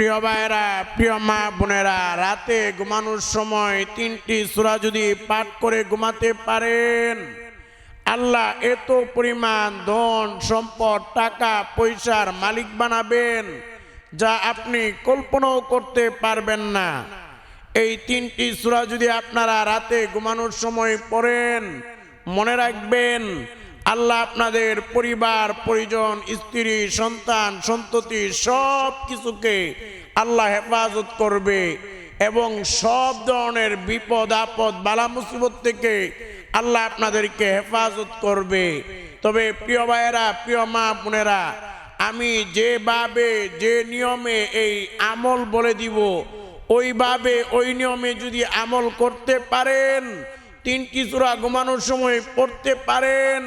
প্রিয় ভাইয়েরা, প্রিয় মা বোনেরা, রাতে ঘুমানোর সময় তিনটি সূরা যদি পাঠ করে ঘুমাতে পারেন, আল্লাহ এত পরিমাণ ধন, সম্পদ, টাকা, পয়সার মালিক বানাবেন যা আপনি কল্পনাও করতে পারবেন না। এই তিনটি সূরা যদি আপনারা রাতে ঘুমানোর সময় পড়েন, মনে রাখবেন আল্লাহ আপনাদের পরিবার, পরিজন, স্ত্রী, সন্তান, সন্ততি সব কিছুকে আল্লাহ হেফাজত করবে এবং সব ধরনের বিপদ, আপদ, বালা মুসিবত থেকে আল্লাহ আপনাদেরকে হেফাজত করবে। তবে প্রিয় ভাইয়েরা, প্রিয় মা বোনেরা, আমি যেভাবে, যে নিয়মে এই আমল বলে দিব, ওইভাবে ওই নিয়মে যদি আমল করতে পারেন, তিনটি চূড়া ঘুমানোর সময় পড়তে পারেন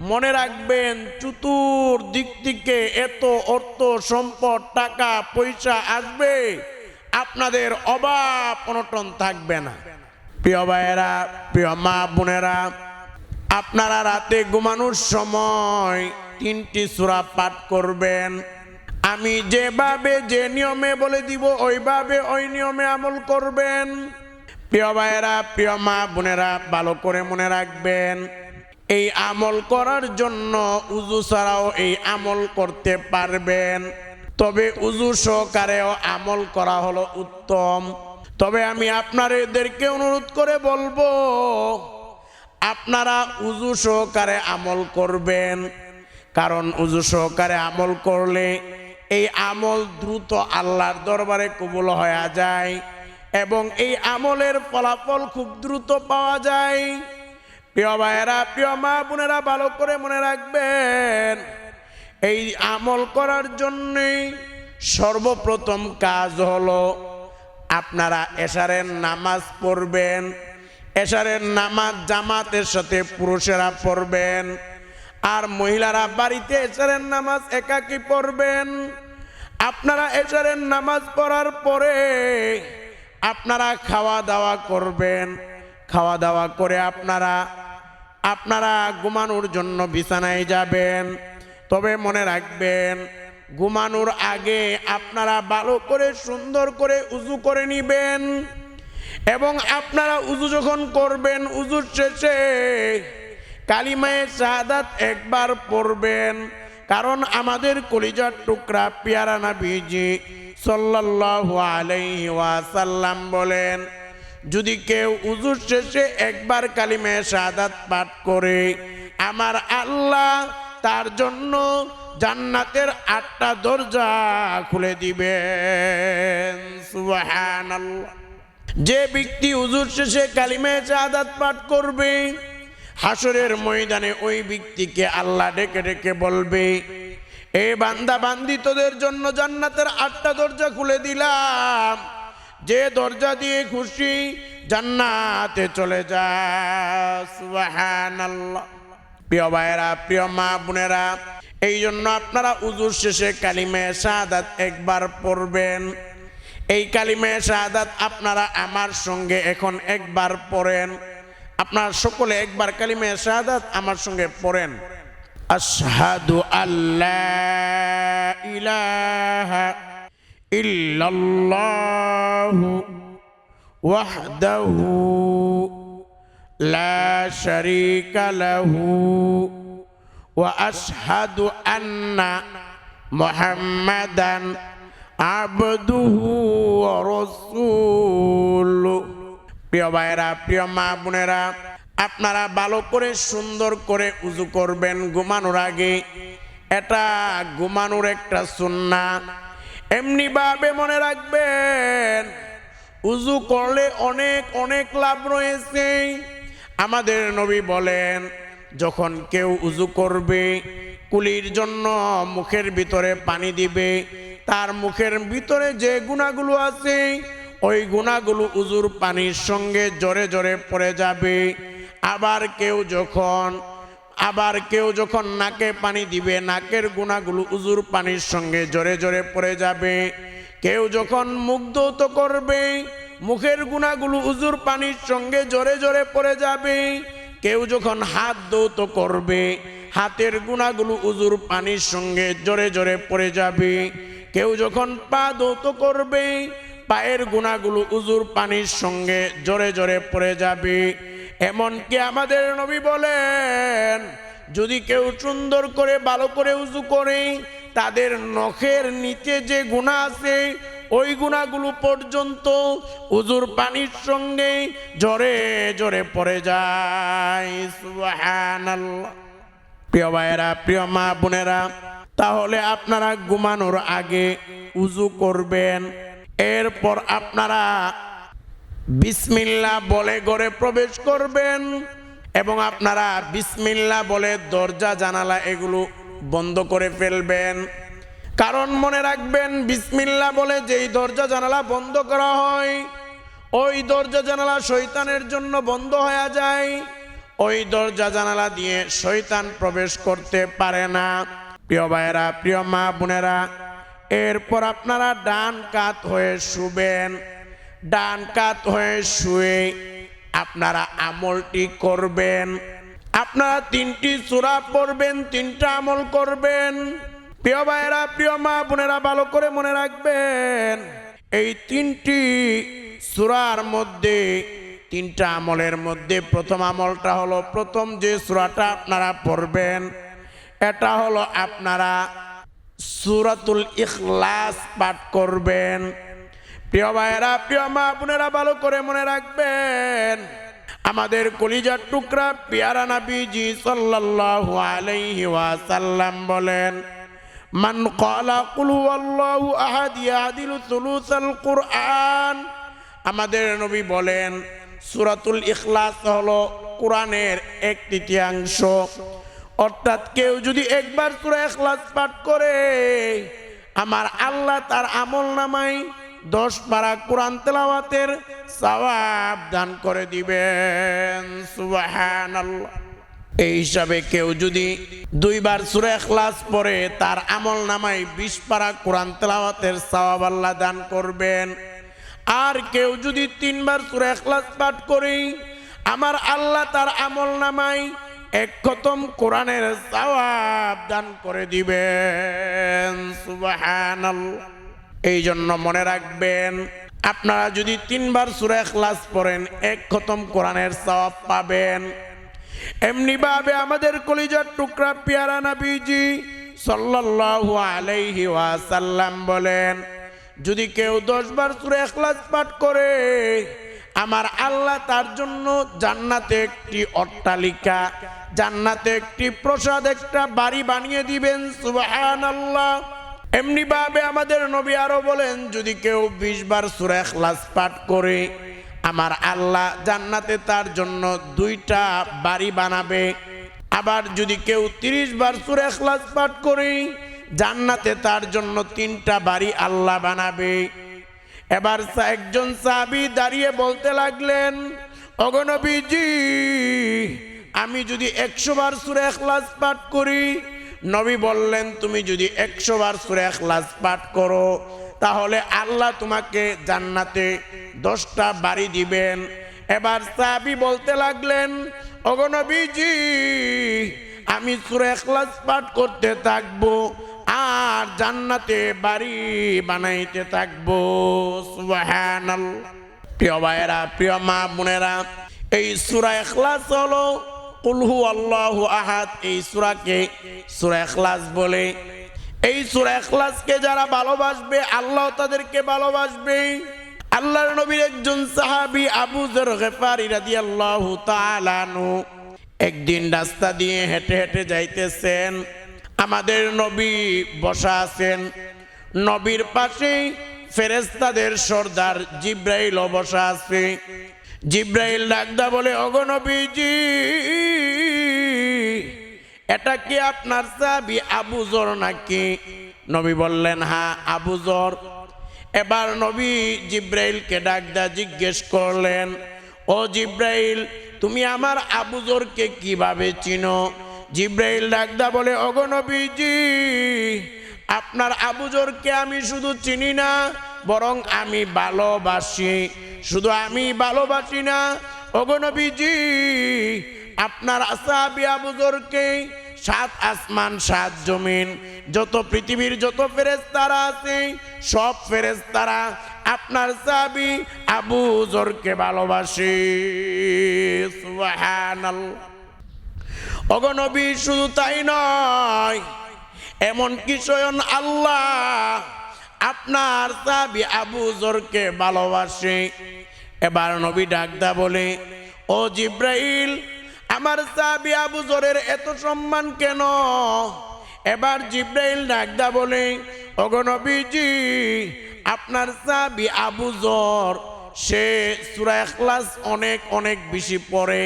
মনে রাখবেন, চতুর দিক থেকে এত অর্থ, সম্পদ, টাকা, পয়সা আসবে, আপনাদের অভাব অনটন থাকবে না। প্রিয় ভাইয়েরা, প্রিয় মা বোনেরা, আপনারা রাতে ঘুমানোর সময় তিনটি সূরা পাঠ করবেন। আমি যেভাবে, যে নিয়মে বলে দিব, ওইভাবে ওই নিয়মে আমল করবেন। প্রিয় ভাইয়েরা, প্রিয় মা বোনেরা, ভালো করে মনে রাখবেন এই আমল করার জন্য উজু ছাড়াও এই আমল করতে পারবেন। তবে উজু সহকারেও আমল করা হলো উত্তম। তবে আমি আপনার এদেরকে অনুরোধ করে বলব, আপনারা উজু সহকারে আমল করবেন। কারণ উজু সহকারে আমল করলে এই আমল দ্রুত আল্লাহর দরবারে কবুল হয়ে যায় এবং এই আমলের ফলাফল খুব দ্রুত পাওয়া যায়। প্রিয় ভাইয়েরা, প্রিয় মা বোনেরা, ভালো করে মনে রাখবেন, এই আমল করার জন্যই সর্বপ্রথম কাজ হলো আপনারা এশারের নামাজ পড়বেন, এশারের নামাজ জামাতের সাথে পুরুষেরা পড়বেন, আর মহিলারা বাড়িতে এশারের নামাজ একাকি পড়বেন। আপনারা এশারের নামাজ পড়ার পরে আপনারা খাওয়া দাওয়া করবেন, খাওয়া দাওয়া করে আপনারা আপনারা ঘুমানোর জন্য বিছানায় যাবেন, তবে মনে রাখবেন, ঘুমানোর আগে আপনারা ভালো করে, সুন্দর করে উজু করে নিবেন এবং আপনারা উজু যখন করবেন, উজুর শেষে কালিমায়ে শাহাদাত একবার পড়বেন। কারণ আমাদের কলিজার টুকরা পিয়ারা নাবিজি সাল্লাল্লাহু আলাইহি ওয়াসাল্লাম বলেন যদি কেউ উজুর শেষে একবার কালিমে শাহাদাত পাঠ করে, আমার আল্লাহ তার জন্য জান্নাতের আটটা দরজা খুলে দিবেন। যে ব্যক্তি উজুর শেষে কালিমে শাহাদাত পাঠ করবে হাসরের ময়দানে ওই ব্যক্তিকে আল্লাহ ডেকে ডেকে বলবে, এ বান্দা, বান্দি, তোদের জন্য জান্নাতের আটটা দরজা খুলে দিলাম। যে দরজা দিয়ে খুশি জান্নাতে চলে যা সুবহানাল্লাহ। প্রিয় ভাইয়েরা, প্রিয় মা বোনেরা, এই জন্য আপনারা উজুর শেষে কালিমে শাহাদাত একবার পড়বেন। এই কালিমে শাহাদাত আপনারা আমার সঙ্গে এখন একবার পড়েন। আপনারা সকলে একবার কালিমে শাহাদাত আমার সঙ্গে পড়েন। আশহাদু আল্লাহ ইলাহা ওয়াহদাহু লা শারীকা লাহু ওয়া আশহাদু আন্না মুহাম্মাদান আবদুহু ওয়া রাসূলুহু। প্রিয় ভাইরা প্রিয় মা বোনেরা, আপনারা ভালো করে, সুন্দর করে উজু করবেন ঘুমানোর আগে। এটা ঘুমানোর একটা সুন্না এমনি ভাবে মনে রাখবেন। উজু করলে অনেক অনেক লাভ রয়েছে। আমাদের নবী বলেন, যখন কেউ উজু করবে, কুলির জন্য মুখের ভিতরে পানি দিবে, তার মুখের ভিতরে যে গুণাগুলো আছে, ওই গুণাগুলো উজুর পানির সঙ্গে জোরে জোরে পড়ে যাবে। আবার কেউ যখন আবার কেউ যখন নাকে পানি দিবে, নাকের গুণাগুলো উজুর পানির সঙ্গে জোরে জোরে পড়ে যাবে। কেউ যখন মুখ ধৌত করবে, মুখের গুণাগুলো উজুর পানির সঙ্গে জোরে জোরে পড়ে যাবে। কেউ যখন হাত ধৌত করবে, হাতের গুণাগুলো উজুর পানির সঙ্গে জোরে জোরে পড়ে যাবে। কেউ যখন পা দৌত করবে, পায়ের গুণাগুলো উজুর পানির সঙ্গে জোরে জোরে পড়ে যাবে। এমনকি আমাদের নবী বলেন, যদি কেউ সুন্দর করে, ভালো করে উজু করে, তাদের নখের নিচে যে গুণা আছে, ওই গুণাগুলো পর্যন্ত উজুর পানির সঙ্গে জোরে জোরে পড়ে যায়। প্রিয় ভাইয়েরা, প্রিয় মা বোনেরা, তাহলে আপনারা ঘুমানোর আগে উজু করবেন, এরপর আপনারা বিসমিল্লা বলে ঘরে প্রবেশ করবেন এবং আপনারা বিসমিল্লা বলে দরজা, জানালা এগুলো বন্ধ করে ফেলবেন। কারণ মনে রাখবেন বিসমিল্লা বলে যেই দরজা, জানালা বন্ধ করা হয়, ওই দরজা, জানালা শৈতানের জন্য বন্ধ হয়ে যায়। ওই দরজা, জানালা দিয়ে শৈতান প্রবেশ করতে পারে না। প্রিয় ভাইয়েরা, প্রিয় মা বোনেরা, এরপর আপনারা ডান কাত হয়ে শুবেন। ডান কাত হয়ে শুয়ে আপনারা আমলটি করবেন। আপনারা তিনটি সূরা পড়বেন, তিনটা আমল করবেন। প্রিয় ভাইয়েরা, প্রিয় মা বোনেরা, ভালো করে মনে রাখবেন, এই তিনটি সূরার মধ্যে, তিনটা আমলের মধ্যে প্রথম আমলটা হলো, প্রথম যে সূরাটা আপনারা পড়বেন, এটা হলো আপনারা সুরাতুল ইখলাস পাঠ করবেন। প্রিয় ভাইয়েরা, প্রিয় মা বোনেরা, ভালো করে মনে রাখবেন, আমাদের কলিজার টুকরা পিয়ারা নাবিজি সাল্লাল্লাহু আলাইহি ওয়াসাল্লাম বলেন, মান ক্বালা কুল হুয়াল্লাহু আহাদ ইয়াদিলু সুলুসাল কুরআন। আমাদের নবী বলেন, সূরাতুল ইখলাস হলো কোরআনের এক তৃতীয়াংশ। অর্থাৎ কেউ যদি একবার সূরা ইখলাস পাঠ করে, আমার আল্লাহ তার আমল নামাই দশ পারা কোরআন তেলাওয়াতের সওয়াব দান করে দিবেন। সুবহানাল্লাহ। এই হিসাবে কেউ যদি দুইবার সূরা ক্লাস পড়ে, তার আমল নামাই বিশ পারা কোরআন তেলাওয়াতের সওয়াব আল্লাহ দান করবেন। আর কেউ যদি তিনবার সূরা ক্লাস পাঠ করে, আমার আল্লাহ তার আমল নামাই এক খতম কোরআনের সওয়াব দান করে দিবেন। সুবহানাল্লাহ। এই জন্য মনে রাখবেন, আপনারা যদি তিনবার সূরা ইখলাস পড়েন, এক খতম কোরআনের সওয়াব পাবেন। এমনি ভাবে আমাদের কলিজার টুকরা পেয়ারা নবীজি সাল্লাল্লাহু আলাইহি ওয়াসাল্লাম বলেন, যদি কেউ দশ বার সূরা ইখলাস পাঠ করে, আমার আল্লাহ তার জন্য জান্নাতে একটি অট্টালিকা, জান্নাতে একটি প্রসাদ, একটা বাড়ি বানিয়ে দিবেন, সুবহানাল্লাহ। এমনি ভাবে আমাদের নবী আরও বলেন, যদি কেউ বিশ বার সূরা পাঠ করে, আমার আল্লাহ জান্নাতে তার জন্য দুইটা বাড়ি বানাবে। আবার যদি কেউ তিরিশ বার সূরা ইখলাস পাঠ করে, জান্নাতে তার জন্য তিনটা বাড়ি আল্লাহ বানাবে। এবার একজন সাহাবী দাঁড়িয়ে বলতে লাগলেন অগনবীজি আমি যদি একশো বার সূরা পাঠ করি নবী বললেন, তুমি যদি একশো বার সূরা ইখলাস পাঠ করো, তাহলে আল্লাহ তোমাকে জান্নাতে দশটা বাড়ি দিবেন। এবার সাহাবী বলতে লাগলেন অগনবীজি আমি সুরে ইখলাস পাঠ করতে থাকব আর জান্নাতে বাড়ি বানাইতে থাকব। প্রিয় ভাইয়েরা, প্রিয় মা বোনেরা, এই সূরা ইখলাস হলো কুলহু আল্লাহু আহাদ, এই সূরাকে সূরা ইখলাস বলে। এই সূরা ইখলাসকে যারা ভালোবাসবে, আল্লাহ তাদেরকে ভালোবাসবে। আল্লাহর নবীর একজন সাহাবী আবু যর গেফারি রাদিয়াল্লাহু তাআলা আনহু একদিন রাস্তা দিয়ে হেঁটে হেঁটে যাইতেছেন। আমাদের নবী বসা আছেন। নবীর পাশে ফেরেস্তাদের সর্দার জিব্রাইল বসা আছে। জিব্রাইল ডাকদা বলে অগনবীজি এটা কি আপনার সাবি আবুজর নাকি? নবী বললেন হ্যাঁ আবুজর এবার নবী জিব্রাইলকে ডাকদা জিজ্ঞেস করলেন, ও জিব্রাইল, তুমি আমার আবুজরকে কীভাবে চিনো? জিব্রাইল ডাকদা বলে অগনবীজি আপনার আবুজরকে আমি শুধু চিনি না বরং আমি ভালোবাসি। শুধু আমি ভালোবাসি না অগনবীজি আপনার আসাবি আবুজরকে সাত আসমান, সাত জমিন, যত পৃথিবীর যত ফেরেস্তারা আছে, সব ফেরেস্তারা আপনার সাবি আবু জোরকে ভালোবাসে। অগনবী শুধু তাই নয়, এমন কি স্বয়ং আল্লাহ আপনার সাবি আবু জরকে ভালোবাসে। এবার নবী ডাকদা বলে, ও জিব্রাইল, আমার সাবি আবু জরের এত সম্মান কেন? এবার জিব্রাইল ডাকদা বলে অগনবীজি আপনার সাবি আবু জর, সে সুরা এখলাস অনেক অনেক বেশি পড়ে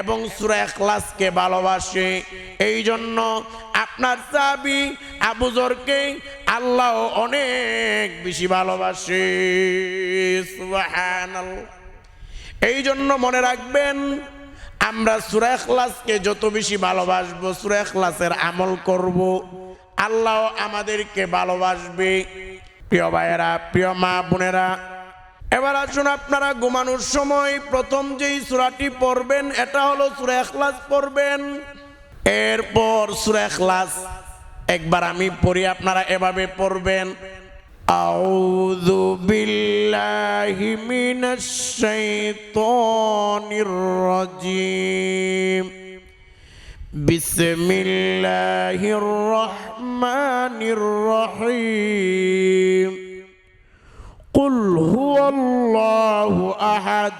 এবং সুরা এখলাসকে ভালোবাসে। এই জন্য আপনার সাবি আবুজরকে আল্লাহ অনেক বেশি ভালোবাসে। এই জন্য মনে রাখবেন, আমরা সুরা এখলাসকে যত বেশি ভালোবাসবো, সুরা এখলাসের আমল করব। আল্লাহ আমাদেরকে ভালোবাসবে। প্রিয় ভাইয়েরা, প্রিয় মা বোনেরা, এবার আসুন আপনারা ঘুমানোর সময় প্রথম যেই সুরাটি পড়বেন, এটা হলো সুরা এখলাস পড়বেন। এরপর সুরা এখলাস একবার আমি পড়ি আপনারা এভাবে পড়বেন أعوذ بالله من الشيطان الرجيم بسم الله الرحمن الرحيم قل هو الله احد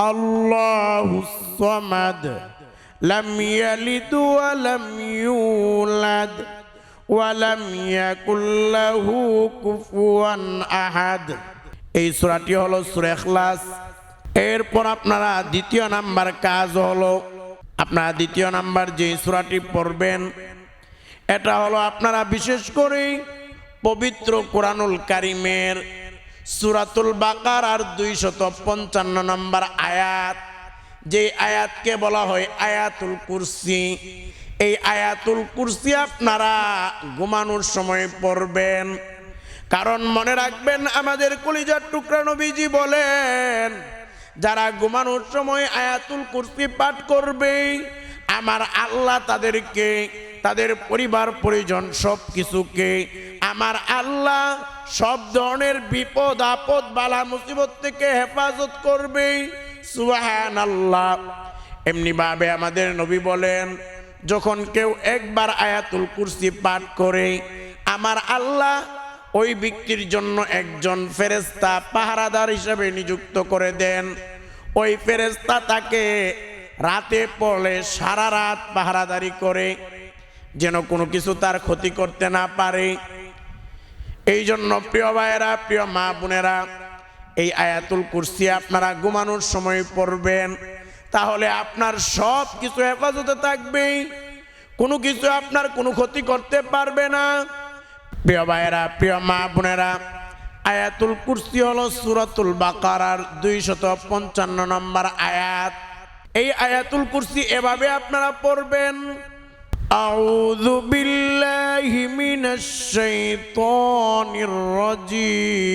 الله الصمد لم يلد ولم يولد ولم يكن له كفوا احد এই সূরাটি হলো সূরা ইখলাস এরপর আপনারা দ্বিতীয় নাম্বার কাজ হলো আপনারা দ্বিতীয় নাম্বার যে সূরাটি পড়বেন এটা হলো আপনারা বিশেষ করে পবিত্র কোরআনুল কারিমের সুরাতুল বাকার আর দুইশত পঞ্চান্ন নম্বর আয়াত যে আয়াতকে বলা হয় আয়াতুল কুরসি। এই আয়াতুল কুরসি আপনারা ঘুমানোর সময় পড়বেন। কারণ মনে রাখবেন, আমাদের কলিজার টুকরা নবীজি বলেন, যারা ঘুমানোর সময় আয়াতুল কুরসি পাঠ করবে, আমার আল্লাহ তাদেরকে, তাদের পরিবার, পরিজন সব কিছুকে আমার আল্লাহ সব ধরনের বিপদ, আপদ, বালা, মুসিবত থেকে হেফাজত করবে। সুবাহান আল্লাহ এমনি ভাবে আমাদের নবী বলেন, যখন কেউ একবার আয়াতুল কুরসি পাঠ করে, আমার আল্লাহ ওই ব্যক্তির জন্য একজন ফেরেস্তা পাহারাদার হিসেবে নিযুক্ত করে দেন। ওই ফেরেস্তা তাকে রাতে পড়লে সারা রাত পাহারাদারি করে, যেন কোনো কিছু তার ক্ষতি করতে না পারে। এই জন্য প্রিয় ভাইয়েরা, প্রিয় মা বোনেরা এই আয়াতুল কুরসি আপনারা ঘুমানোর সময় পড়বেন তাহলে আপনার সব কিছু হেফাজতে থাকবে কোনো কিছু আপনার কোনো ক্ষতি করতে পারবে না প্রিয় ভাইয়েরা প্রিয় মা বোনেরা আয়াতুল কুরসি হলো সুরাতুল বাকারার দুইশত পঞ্চান্ন নম্বর আয়াত এই আয়াতুল কুরসি এভাবে আপনারা পড়বেন أعوذ بالله من الشيطان الرجيم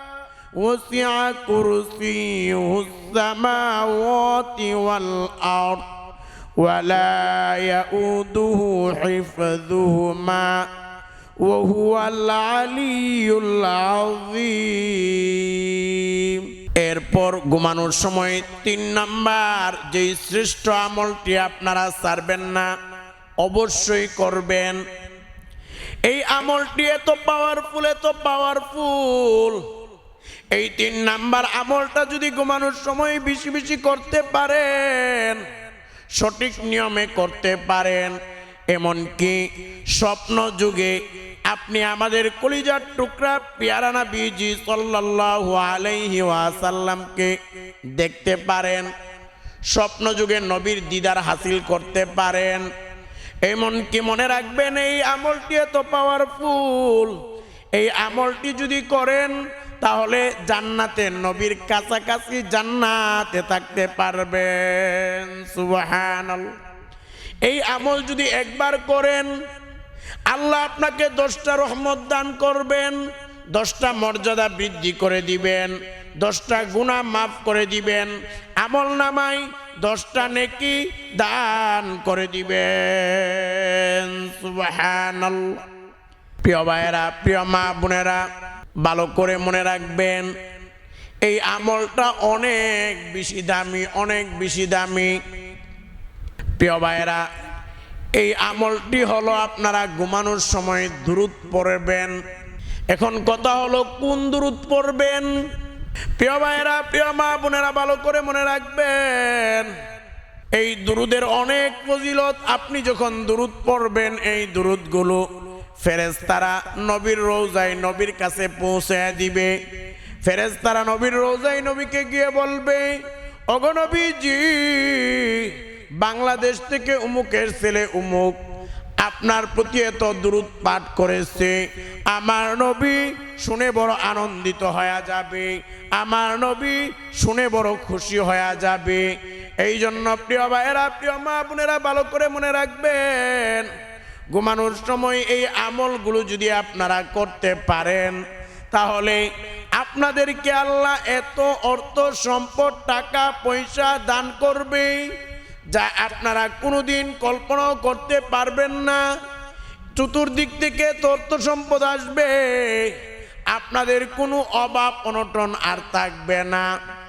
وسع كرسيه السماوات والأرض ولا يؤوده حفظهما وهو العلي العظيم এরপর ঘুমানোর সময় তিন নাম্বার যে শ্রেষ্ঠ আমলটি আপনারা ছাড়বেন না অবশ্যই করবেন এই আমলটি এত পাওয়ারফুল এত পাওয়ারফুল এই তিন নাম্বার আমলটা যদি ঘুমানোর সময় বেশি বেশি করতে পারেন, সঠিক নিয়মে করতে পারেন। এমনকি স্বপ্ন যুগে আপনি আমাদের কলিজার টুকরা পিয়ারানা বিজি সাল্লাল্লাহু আলাইহি ওয়াসাল্লামকে দেখতে পারেন, স্বপ্ন যুগে নবীর দিদার হাসিল করতে পারেন। এমনকি মনে রাখবেন এই আমলটি এত পাওয়ারফুল এই আমলটি যদি করেন তাহলে জান্নাতে নবীর কাছাকাছি জান্নাতে থাকতে পারবেন। সুবহানাল্লাহ এই আমল যদি একবার করেন, আল্লাহ আপনাকে দশটা রহমত দান করবেন, দশটা মর্যাদা বৃদ্ধি করে দিবেন, দশটা গুণা মাফ করে দিবেন, আমল নামাই দশটা নেকি দান করে দিবেন। সুবহানাল্লাহ প্রিয় ভাইয়েরা, প্রিয় মা বোনেরা ভালো করে মনে রাখবেন, এই আমলটা অনেক বেশি দামি, অনেক বেশি দামি। প্রিয় ভাইয়েরা, এই আমলটি হলো আপনারা ঘুমানোর সময় দূরত পড়বেন। এখন কথা হলো কোন দূরত পড়বেন? প্রিয় ভাইয়েরা, প্রিয় মা বোনেরা, ভালো করে মনে রাখবেন, এই দুরুদের অনেক ফজিলত। আপনি যখন দুরুদ পড়বেন, এই দুরুদগুলো ফেরেশতারা নবীর রোজায় নবীর কাছে পৌঁছে দিবে। ফেরেশতারা নবীর রোজায় নবীকে গিয়ে বলবে অগনবীজি বাংলাদেশ থেকে উমুকের ছেলে উমুক, আপনার প্রতি এত দূরত পাঠ করেছে। আমার নবী শুনে বড় আনন্দিত হয়ে যাবে। আমার নবী শুনে বড় খুশি হয়ে যাবে। এই জন্য প্রিয় ভাইয়েরা, প্রিয় মা বোনেরা, ভালো করে মনে রাখবেন ঘুমানোর সময় এই আমলগুলো যদি আপনারা করতে পারেন, তাহলে আপনাদেরকে আল্লাহ এত অর্থ, সম্পদ, টাকা, পয়সা দান করবে যা আপনারা কোনোদিন কল্পনাও করতে পারবেন না। চতুর্দিক থেকে তথ্য সম্পদ আসবে, আপনাদের কোনো অভাব, অনটন আর থাকবে না।